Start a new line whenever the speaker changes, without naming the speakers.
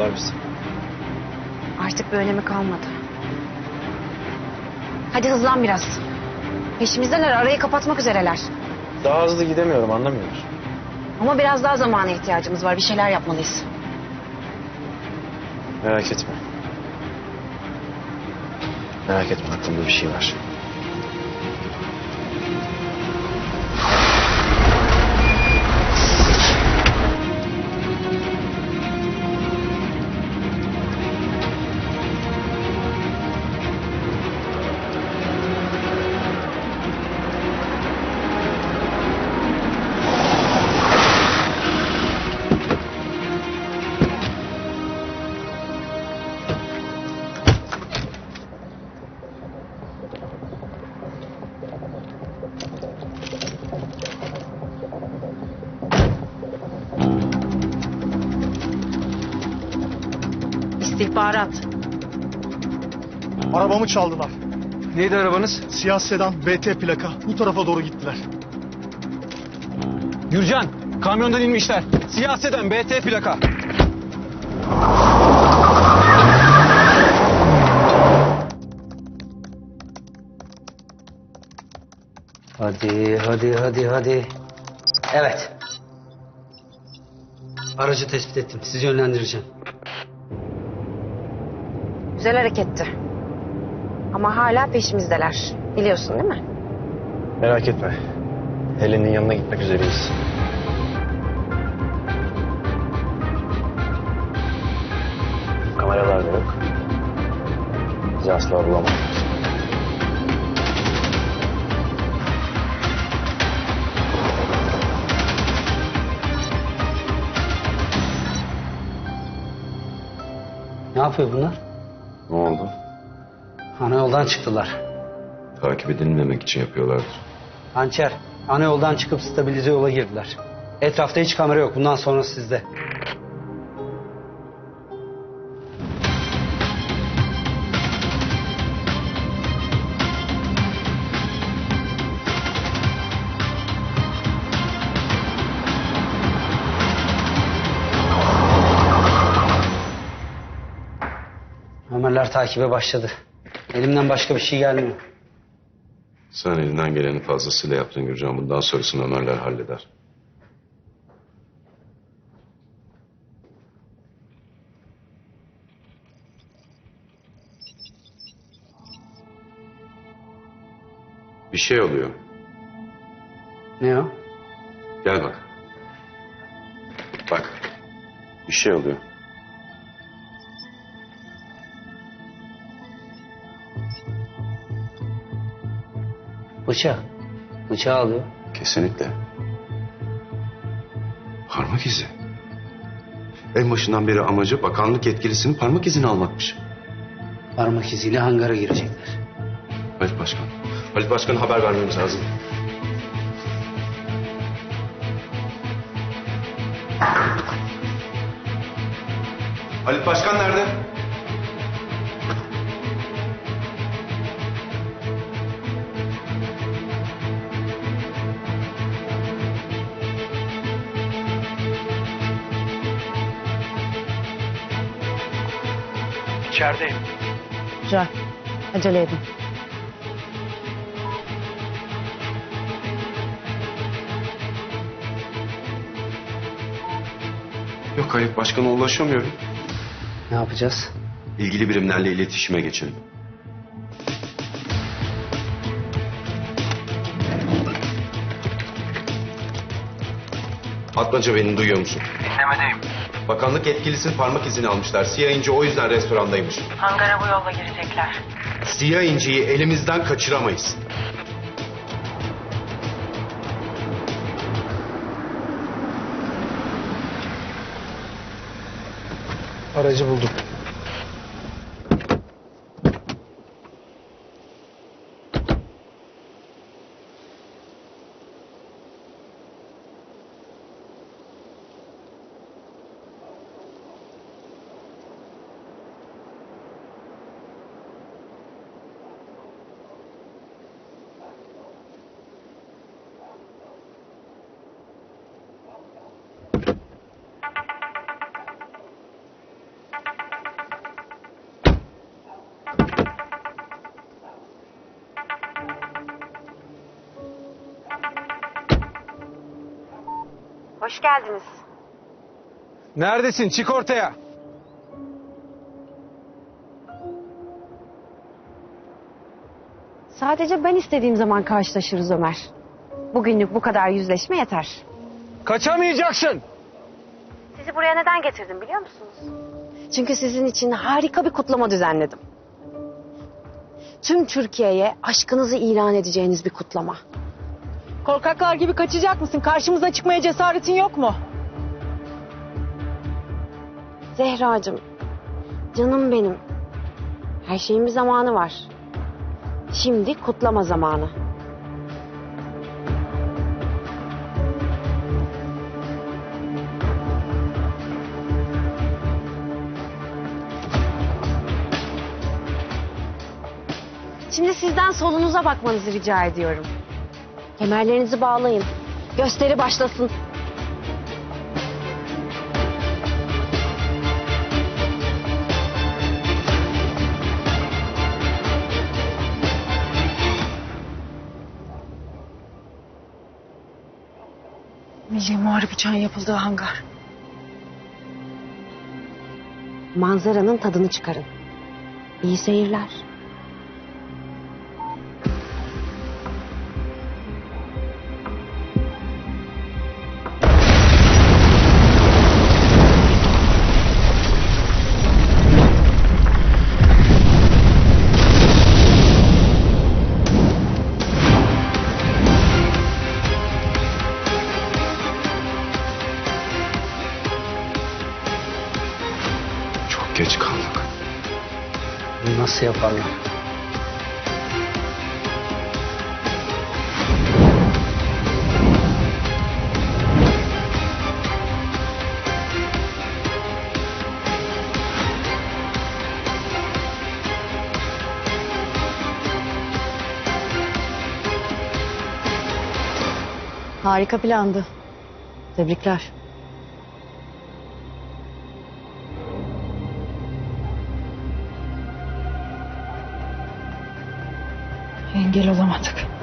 buldular bizi.
Artık bir önemi kalmadı. Hadi hızlan biraz. Peşimizdeler, arayı kapatmak üzereler.
Daha hızlı gidemiyorum anlamıyorlar.
Ama biraz daha zamana ihtiyacımız var. Bir şeyler yapmalıyız.
Merak etme. Merak etme aklımda bir şey var.
İstihbarat.
Arabamı çaldılar.
Neydi arabanız?
Siyah sedan BT plaka. Bu tarafa doğru gittiler.
Gürcan, kamyondan inmişler. Siyaseten BT plaka.
Hadi, hadi, hadi, hadi. Evet. Aracı tespit ettim. Sizi yönlendireceğim.
Güzel hareketti. Ama hala peşimizdeler. Biliyorsun değil mi?
Merak etme. Helen'in yanına gitmek üzereyiz. Kameralar da yok. Bizi asla bulamaz.
Ne yapıyor bunlar?
Ne oldu?
Ana yoldan çıktılar.
Takip edilmemek için yapıyorlardır.
Hançer, ana yoldan çıkıp stabilize yola girdiler. Etrafta hiç kamera yok. Bundan sonra sizde. Ömerler takibe başladı. Elimden başka bir şey gelmiyor.
Sen elinden geleni fazlasıyla yaptın Gürcan. Bundan sonrasını Ömerler halleder. Bir şey oluyor.
Ne o?
Gel bak. Bak. Bir şey oluyor.
Bıçak. Bıçağı alıyor.
Kesinlikle. Parmak izi. En başından beri amacı bakanlık yetkilisinin parmak izini almakmış.
Parmak iziyle hangara girecekler.
Halit Başkan. Halit Başkan'a haber vermemiz lazım. Halit Başkan nerede?
İçerideyim.
Güzel. Acele edin.
Yok Halit Başkan'a ulaşamıyorum.
Ne yapacağız?
İlgili birimlerle iletişime geçelim. Atmaca beni duyuyor musun?
Dinlemedeyim.
Bakanlık yetkilisinin parmak izini almışlar. Siyah İnci o yüzden restorandaymış.
Hangara bu yolla girecekler.
Siyah İnci'yi elimizden kaçıramayız.
Aracı bulduk.
Hoş geldiniz.
Neredesin? Çık ortaya.
Sadece ben istediğim zaman karşılaşırız Ömer. Bugünlük bu kadar yüzleşme yeter.
Kaçamayacaksın.
Sizi buraya neden getirdim biliyor musunuz? Çünkü sizin için harika bir kutlama düzenledim. Tüm Türkiye'ye aşkınızı ilan edeceğiniz bir kutlama.
Korkaklar gibi kaçacak mısın? Karşımıza çıkmaya cesaretin yok mu?
Zehracığım, canım benim. Her şeyin bir zamanı var. Şimdi kutlama zamanı. Şimdi sizden solunuza bakmanızı rica ediyorum. Kemerlerinizi bağlayın. Gösteri başlasın.
Milli Muharip uçağın yapıldığı hangar.
manzaranın tadını çıkarın. İyi seyirler.
Geç kaldık.
Bunu nasıl yaparlar?
Harika plandı. Tebrikler. Engel olamadık.